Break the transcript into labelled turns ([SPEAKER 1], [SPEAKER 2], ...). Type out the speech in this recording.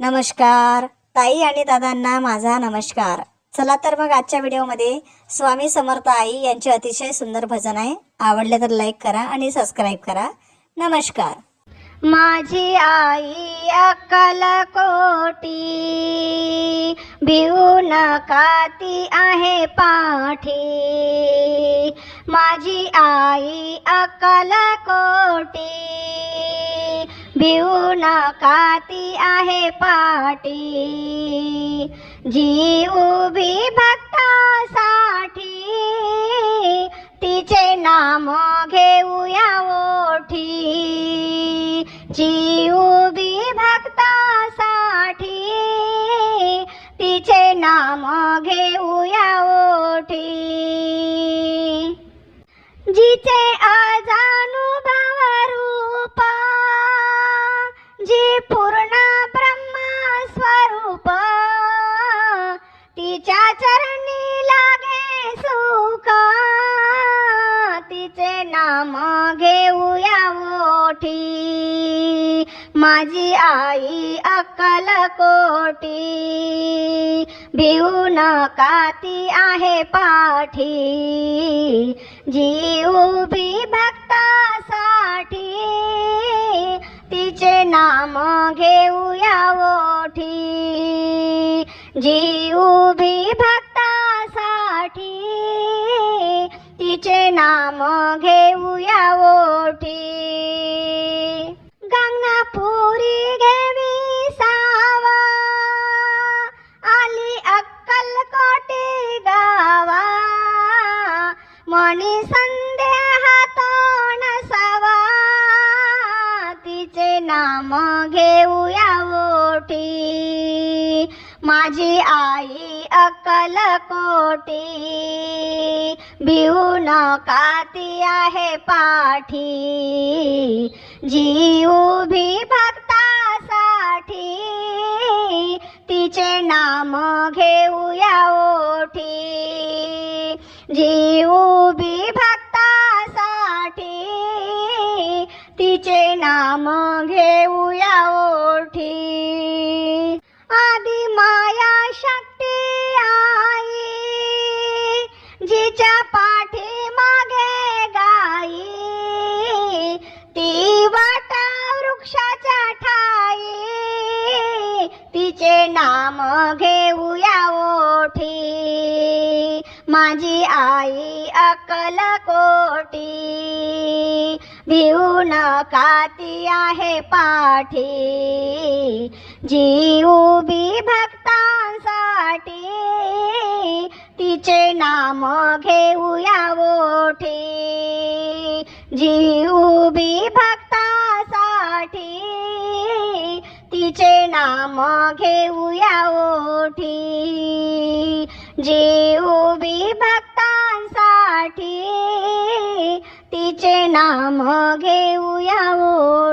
[SPEAKER 1] नमस्कार. ताई आणि दादांना माझा नमस्कार. चला तर मग आजच्या व्हिडिओमध्ये स्वामी समर्थ आई यांचे अतिशय सुंदर भजन आहे. आवडले तर लाईक करा आणि सबस्क्राईब करा. नमस्कार. माझी आई अकल कोटी भिऊ नका ती आहे पाठी. माझी आई अकल कोटी भिऊ नका ती आहे पाटी. जी उभी भक्तासाठी तिचे नाम घेऊया ओठी. जी उभी भक्तासाठी तिचे नाम घेऊया ओठी. जिचे अजानुभव पूर्ण ब्रह्म स्वरूप. तिच्या चरणी लागे सुख. तिचे नाम घेऊया ओठी माझी आई अक्कल कोटी. भिऊ नका ती आहे पाठी. जी भक्तासाठी तिचे नाम जी उभी भक्तासाठी तिचे नाम घेऊया ओठी गंगापुरी घेवी सावा आली अक्कल कोटी गावा मणी संदेहात नसावा तिचे नाम घेऊया ओठी माझी आई अकल कोटी भिऊ काती आहे पाठी. जीव भी भक्तासाठी तिचे नाम घेऊया ओठी जीव भी भक्तासाठी तिचे नाम घेऊया ओठी आई तिचे नाम घेऊया ओठी. माझी आई अकल कोटी. भिऊ नका ती आहे पाठी. जीव बी भक्तांसाठी. तिचे नाम घेऊया ओठी. जीव तिचे नाम घेऊया ओठी. जीव उभी भक्तांसाठी तिचे नाम घेऊया ओठी